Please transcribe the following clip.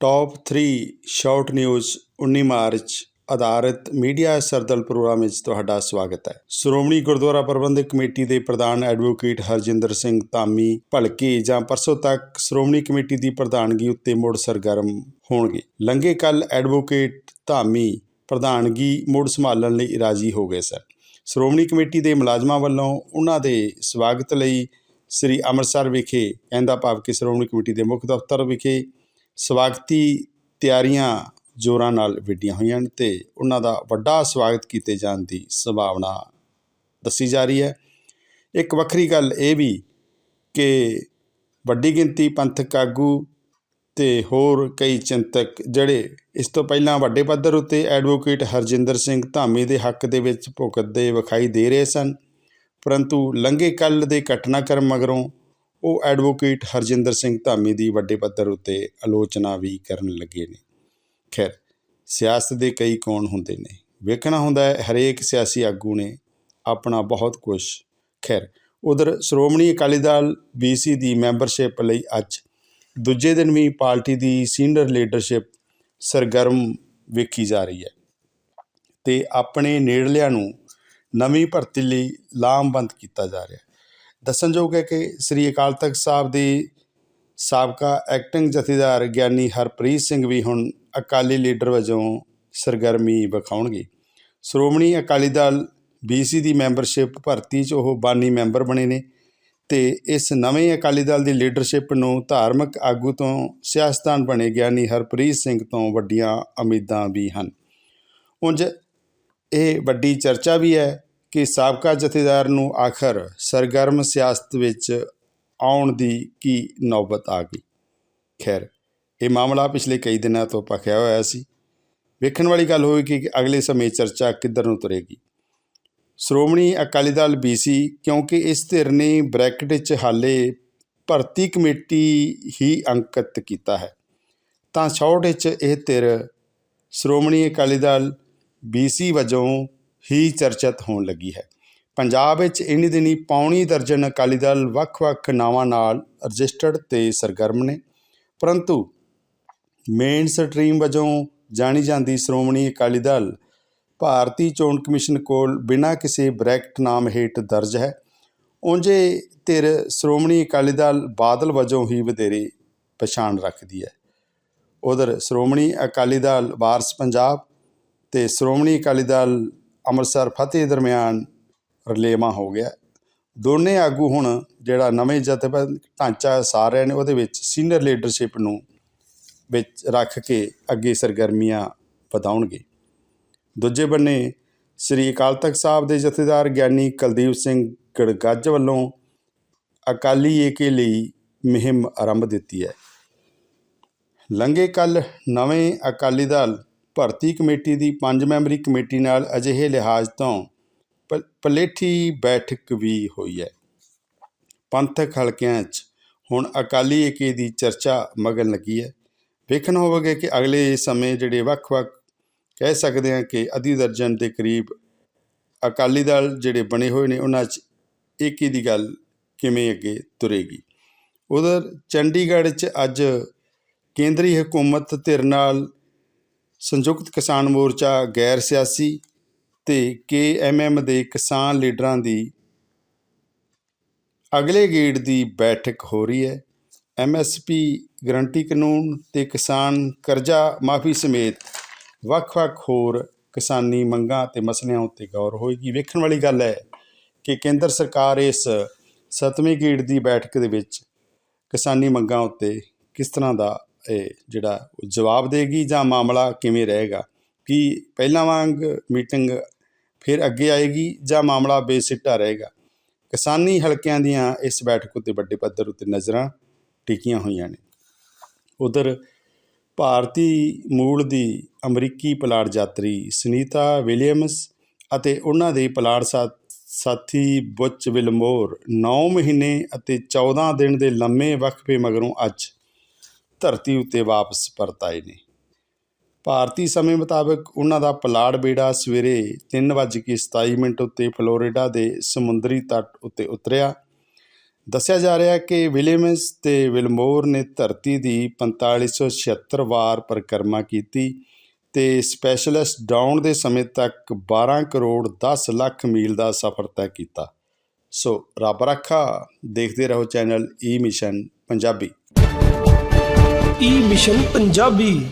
Top 3 short news 19 March, ਆਧਾਰਿਤ media ਸਰਦਲ programme ਵਿੱਚ ਤੁਹਾਡਾ ਸਵਾਗਤ ਹੈ। ਸ਼੍ਰੋਮਣੀ ਗੁਰਦੁਆਰਾ ਪ੍ਰਬੰਧਕ ਕਮੇਟੀ ਦੇ ਪ੍ਰਧਾਨ ਐਡਵੋਕੇਟ ਹਰਜਿੰਦਰ ਸਿੰਘ ਧਾਮੀ ਭਲਕੇ ਜਾਂ ਪਰਸੋਂ ਤੱਕ ਸ਼੍ਰੋਮਣੀ ਕਮੇਟੀ ਦੀ ਪ੍ਰਧਾਨਗੀ ਉੱਤੇ ਮੁੜ ਸਰਗਰਮ ਹੋਣਗੇ। ਲੰਘੇ ਕੱਲ ਐਡਵੋਕੇਟ ਧਾਮੀ ਪ੍ਰਧਾਨਗੀ ਮੁੜ ਸੰਭਾਲਣ ਲਈ ਰਾਜੀ ਹੋ ਗਏ ਸਨ। ਸ਼੍ਰੋਮਣੀ ਕਮੇਟੀ ਦੇ ਮੁਲਾਜ਼ਮਾਂ ਵੱਲੋਂ ਉਹਨਾਂ ਦੇ ਸਵਾਗਤ ਲਈ ਸ੍ਰੀ ਅੰਮ੍ਰਿਤਸਰ ਵਿਖੇ ਕਹਿੰਦਾ ਭਾਵ ਕਿ ਸ਼੍ਰੋਮਣੀ ਕਮੇਟੀ ਦੇ ਮੁੱਖ ਦਫ਼ਤਰ ਵਿਖੇ ਸਵਾਗਤੀ ਤਿਆਰੀਆਂ ਜ਼ੋਰਾਂ ਨਾਲ ਵਿੱਢੀਆਂ ਹੋਈਆਂ ਹਨ ਤੇ ਉਹਨਾਂ ਦਾ ਵੱਡਾ ਸਵਾਗਤ ਕੀਤੇ ਜਾਣ ਦੀ ਸੰਭਾਵਨਾ ਦੱਸੀ ਜਾ ਰਹੀ ਹੈ। ਇੱਕ ਵੱਖਰੀ ਗੱਲ ਇਹ ਵੀ ਕਿ ਵੱਡੀ ਗਿਣਤੀ ਪੰਥਕ ਆਗੂ ਤੇ ਹੋਰ ਕਈ ਚਿੰਤਕ ਜਿਹੜੇ ਇਸ ਤੋਂ ਪਹਿਲਾਂ ਵੱਡੇ ਪੱਧਰ ਉੱਤੇ ਐਡਵੋਕੇਟ ਹਰਜਿੰਦਰ ਸਿੰਘ ਧਾਮੀ ਦੇ ਹੱਕ ਦੇ ਵਿੱਚ ਭੁਗਤਦੇ ਵਿਖਾਈ ਦੇ ਰਹੇ ਸਨ, ਪਰੰਤੂ ਲੰਘੇ ਕੱਲ ਦੇ ਘਟਨਾਕ੍ਰਮ ਮਗਰੋਂ ਉਹ ਐਡਵੋਕੇਟ ਹਰਜਿੰਦਰ ਸਿੰਘ ਧਾਮੀ ਦੀ ਵੱਡੇ ਪੱਧਰ ਉੱਤੇ ਆਲੋਚਨਾ ਵੀ ਕਰਨ ਲੱਗੇ ਨੇ। ਖੈਰ, ਸਿਆਸਤ ਦੇ ਕਈ ਕੋਣ ਹੁੰਦੇ ਨੇ। ਵੇਖਣਾ ਹੁੰਦਾ ਹੈ, ਹਰੇਕ ਸਿਆਸੀ ਆਗੂ ਨੇ ਆਪਣਾ ਬਹੁਤ ਕੁਝ ਖੈਰ, ਉਧਰ ਸ਼੍ਰੋਮਣੀ ਅਕਾਲੀ ਦਲ ਬੀਸੀ ਦੀ ਮੈਂਬਰਸ਼ਿਪ ਲਈ ਅੱਜ ਦੂਜੇ ਦਿਨ ਵੀ ਪਾਰਟੀ ਦੀ ਸੀਨੀਅਰ ਲੀਡਰਸ਼ਿਪ ਸਰਗਰਮ ਵੇਖੀ ਜਾ ਰਹੀ ਹੈ ਤੇ ਆਪਣੇ ਨੇੜਲਿਆਂ ਨੂੰ ਨਵੀਂ ਭਰਤੀ ਲਈ ਲਾਮਬੰਦ ਕੀਤਾ ਜਾ ਰਿਹਾ ਹੈ। ਦੱਸਣਯੋਗ ਹੈ ਕਿ ਸ੍ਰੀ ਅਕਾਲ ਤਖਤ ਸਾਹਿਬ ਦੀ ਸਾਬਕਾ ਐਕਟਿੰਗ ਜਥੇਦਾਰ ਗਿਆਨੀ ਹਰਪ੍ਰੀਤ ਸਿੰਘ ਵੀ ਹੁਣ ਅਕਾਲੀ ਲੀਡਰ ਵਜੋਂ ਸਰਗਰਮੀ ਵਿਖਾਉਣਗੇ। ਸ਼੍ਰੋਮਣੀ ਅਕਾਲੀ ਦਲ ਬੀਸੀ ਦੀ ਮੈਂਬਰਸ਼ਿਪ ਭਰਤੀ 'ਚ ਉਹ ਬਾਨੀ ਮੈਂਬਰ ਬਣੇ ਨੇ ਤੇ ਇਸ ਨਵੇਂ ਅਕਾਲੀ ਦਲ ਦੀ ਲੀਡਰਸ਼ਿਪ ਨੂੰ ਧਾਰਮਿਕ ਆਗੂ ਤੋਂ ਸਿਆਸਤਦਾਨ ਬਣੇ ਗਿਆਨੀ ਹਰਪ੍ਰੀਤ ਸਿੰਘ ਤੋਂ ਵੱਡੀਆਂ ਉਮੀਦਾਂ ਵੀ ਹਨ। ਉਂਝ ਇਹ ਵੱਡੀ ਚਰਚਾ ਵੀ ਹੈ ਕਿ ਸਾਬਕਾ ਜਥੇਦਾਰ ਨੂੰ ਆਖਰ ਸਰਗਰਮ ਸਿਆਸਤ ਵਿੱਚ ਆਉਣ ਦੀ ਕੀ ਨੌਬਤ ਆ ਗਈ? ਖੈਰ, ਇਹ ਮਾਮਲਾ ਪਿਛਲੇ ਕਈ ਦਿਨਾਂ ਤੋਂ ਭਖਿਆ ਹੋਇਆ ਸੀ। ਵੇਖਣ ਵਾਲੀ ਗੱਲ ਹੋਵੇਗੀ ਕਿ ਅਗਲੇ ਸਮੇਂ ਚਰਚਾ ਕਿੱਧਰ ਨੂੰ ਤੁਰੇਗੀ? ਸ਼੍ਰੋਮਣੀ ਅਕਾਲੀ ਦਲ ਬੀਸੀ ਕਿਉਂਕਿ ਇਸ ਧਿਰ ਨੇ ਬ੍ਰੈਕਟ 'ਚ ਹਾਲੇ ਭਰਤੀ ਕਮੇਟੀ ਹੀ ਅੰਕਿਤ ਕੀਤਾ ਹੈ। ਤਾਂ ਸ਼ਾਰਟ ਵਿੱਚ ਇਹ ਧਿਰ ਸ਼੍ਰੋਮਣੀ ਅਕਾਲੀ ਦਲ ਬੀਸੀ ਵਜੋਂ ਹੀ ਚਰਚਿਤ ਹੋਣ ਲੱਗੀ ਹੈ। ਪੰਜਾਬ ਵਿੱਚ ਇਨੀ ਦਿਨੀ ਪੌਣੀ ਦਰਜਨ ਅਕਾਲੀ ਦਲ ਵੱਖ-ਵੱਖ ਨਾਵਾਂ ਨਾਲ ਰਜਿਸਟਰਡ ਤੇ ਸਰਗਰਮ ਨੇ। ਪਰੰਤੂ ਮੇਨ ਸਟਰੀਮ ਵਜੋਂ ਜਾਣੀ ਜਾਂਦੀ ਸ਼੍ਰੋਮਣੀ ਅਕਾਲੀ ਦਲ ਭਾਰਤੀ ਚੋਣ ਕਮਿਸ਼ਨ ਕੋਲ ਬਿਨਾਂ ਕਿਸੇ ਬ੍ਰੈਕਟ ਨਾਮ ਹੇਠ ਦਰਜ ਹੈ। ਉਂਝੇ ਧਿਰ ਸ਼੍ਰੋਮਣੀ ਅਕਾਲੀ ਦਲ ਬਾਦਲ ਵਜੋਂ ਹੀ ਵਧੇਰੇ ਪਛਾਣ ਰੱਖਦੀ ਹੈ। ਉਧਰ ਸ਼੍ਰੋਮਣੀ ਅਕਾਲੀ ਦਲ ਵਾਰਸ ਪੰਜਾਬ ਤੇ ਸ਼੍ਰੋਮਣੀ ਅਕਾਲੀ ਦਲ ਅੰਮ੍ਰਿਤਸਰ ਫਤਿਹ ਦਰਮਿਆਨ ਰਲੇਵਾ ਹੋ ਗਿਆ। ਦੋਨੇ ਆਗੂ ਹੁਣ ਜਿਹੜਾ ਨਵੇਂ ਜਥੇਬੰਦ ਢਾਂਚਾ ਸਾਰ ਰਹੇ ਨੇ ਉਹਦੇ ਵਿੱਚ ਸੀਨੀਅਰ ਲੀਡਰਸ਼ਿਪ ਨੂੰ ਵਿੱਚ ਰੱਖ ਕੇ ਅੱਗੇ ਸਰਗਰਮੀਆਂ ਵਧਾਉਣਗੇ। ਦੂਜੇ ਬੰਨੇ ਸ੍ਰੀ ਅਕਾਲ ਤਖਤ ਸਾਹਿਬ ਦੇ ਜਥੇਦਾਰ ਗਿਆਨੀ ਕੁਲਦੀਪ ਸਿੰਘ ਗੜਗੱਜ ਵੱਲੋਂ ਅਕਾਲੀ ਏਕੇ ਲਈ ਮੁਹਿੰਮ ਆਰੰਭ ਦਿੱਤੀ ਹੈ। ਲੰਘੇ ਕੱਲ ਨਵੇਂ ਅਕਾਲੀ ਦਲ ਭਰਤੀ ਕਮੇਟੀ ਦੀ ਪੰਜ ਮੈਂਬਰੀ ਕਮੇਟੀ ਨਾਲ ਅਜਿਹੇ ਲਿਹਾਜ਼ ਤੋਂ ਪਲੇਠੀ ਬੈਠਕ ਵੀ ਹੋਈ ਹੈ। ਪੰਥਕ ਹਲਕਿਆਂ 'ਚ ਹੁਣ ਅਕਾਲੀ ਏਕੇ ਦੀ ਚਰਚਾ ਮਗਨ ਲੱਗੀ ਹੈ। ਵੇਖਣ ਹੋਵੇਗਾ ਕਿ ਅਗਲੇ ਸਮੇਂ ਜਿਹੜੇ ਵੱਖ-ਵੱਖ ਕਹਿ ਸਕਦੇ ਹਾਂ ਕਿ ਅੱਧੀ ਦਰਜਨ ਦੇ ਕਰੀਬ ਅਕਾਲੀ ਦਲ ਜਿਹੜੇ ਬਣੇ ਹੋਏ ਨੇ, ਉਹਨਾਂ 'ਚ ਏਕੀ ਦੀ ਗੱਲ ਕਿਵੇਂ ਅੱਗੇ ਤੁਰੇਗੀ? ਉਧਰ ਚੰਡੀਗੜ੍ਹ 'ਚ ਅੱਜ ਕੇਂਦਰੀ ਹਕੂਮਤ ਧਿਰ ਨਾਲ ਸੰਯੁਕਤ ਕਿਸਾਨ ਮੋਰਚਾ ਗੈਰ ਸਿਆਸੀ ਤੇ ਕੇਐਮਐਮ ਦੇ ਕਿਸਾਨ ਲੀਡਰਾਂ ਦੀ ਅਗਲੇ ਗੇੜ ਦੀ ਬੈਠਕ ਹੋ ਰਹੀ ਹੈ। ਐਮਐਸਪੀ ਗਰੰਟੀ ਕਾਨੂੰਨ ਤੇ ਕਿਸਾਨ ਕਰਜ਼ਾ ਮਾਫੀ ਸਮੇਤ ਵੱਖ-ਵੱਖ ਹੋਰ ਕਿਸਾਨੀ ਮੰਗਾਂ ਤੇ ਮਸਲਿਆਂ ਉੱਤੇ ਗੌਰ ਹੋਏਗੀ। ਵੇਖਣ ਵਾਲੀ ਗੱਲ ਹੈ ਕਿ ਕੇਂਦਰ ਸਰਕਾਰ ਇਸ ਸੱਤਵੀਂ ਗੇੜ ਦੀ ਬੈਠਕ ਦੇ ਵਿੱਚ ਕਿਸਾਨੀ ਮੰਗਾਂ ਉੱਤੇ ਕਿਸ ਤਰ੍ਹਾਂ ਦਾ ਜਿਹੜਾ ਜਵਾਬ ਦੇਗੀ ਜਾਂ ਮਾਮਲਾ ਕਿਵੇਂ ਰਹੇਗਾ? ਕਿ ਪਹਿਲਾਂ ਵਾਂਗ ਮੀਟਿੰਗ ਫਿਰ ਅੱਗੇ ਆਏਗੀ ਜਾਂ ਮਾਮਲਾ ਬੇਸਿੱਟਾ ਰਹੇਗਾ? ਕਿਸਾਨੀ ਹਲਕਿਆਂ ਦੀਆਂ ਇਸ ਬੈਠਕ ਉੱਤੇ ਵੱਡੇ ਪੱਧਰ ਉੱਤੇ ਨਜ਼ਰਾਂ ਟਿਕੀਆਂ ਹੋਈਆਂ ਨੇ। ਉਧਰ ਭਾਰਤੀ ਮੂਲ ਦੀ ਅਮਰੀਕੀ ਪਲਾੜ ਯਾਤਰੀ ਸੁਨੀਤਾ ਵਿਲੀਅਮਸ ਅਤੇ ਉਹਨਾਂ ਦੇ ਪਲਾੜ ਸਾਥੀ ਬੁੱਚ ਵਿਲਮੋਰ 9 ਮਹੀਨੇ ਅਤੇ 14 ਦਿਨ ਦੇ ਲੰਮੇ ਵਕਫੇ ਮਗਰੋਂ ਅੱਜ ਧਰਤੀ ਉੱਤੇ ਵਾਪਸ ਪਰਤ ਆਏ ਨੇ। ਭਾਰਤੀ ਸਮੇਂ ਮੁਤਾਬਕ ਉਹਨਾਂ ਦਾ ਪਲਾੜ ਬੇੜਾ ਸਵੇਰੇ 3:27 ਮਿੰਟ ਉੱਤੇ ਫਲੋਰੀਡਾ ਦੇ ਸਮੁੰਦਰੀ ਤੱਟ ਉੱਤੇ ਉਤਰਿਆ। ਦੱਸਿਆ ਜਾ ਰਿਹਾ ਹੈ ਕਿ ਵਿਲੀਅਮਸ ਤੇ ਵਿਲਮੋਰ ਨੇ ਧਰਤੀ ਦੀ 4576 ਵਾਰ ਪਰਿਕਰਮਾ ਕੀਤੀ ਤੇ ਸਪੈਸ਼ਲਿਸਟ ਡਾਊਨ ਦੇ ਸਮੇਂ ਤੱਕ 12 ਕਰੋੜ 10 ਲੱਖ ਮੀਲ ਦਾ ਸਫ਼ਰ ਤੈਅ ਕੀਤਾ। ਸੋ ਰੱਬ ਰੱਖਾ, ਦੇਖਦੇ ਰਹੋ channel e E mission Punjabi. E mission Punjabi.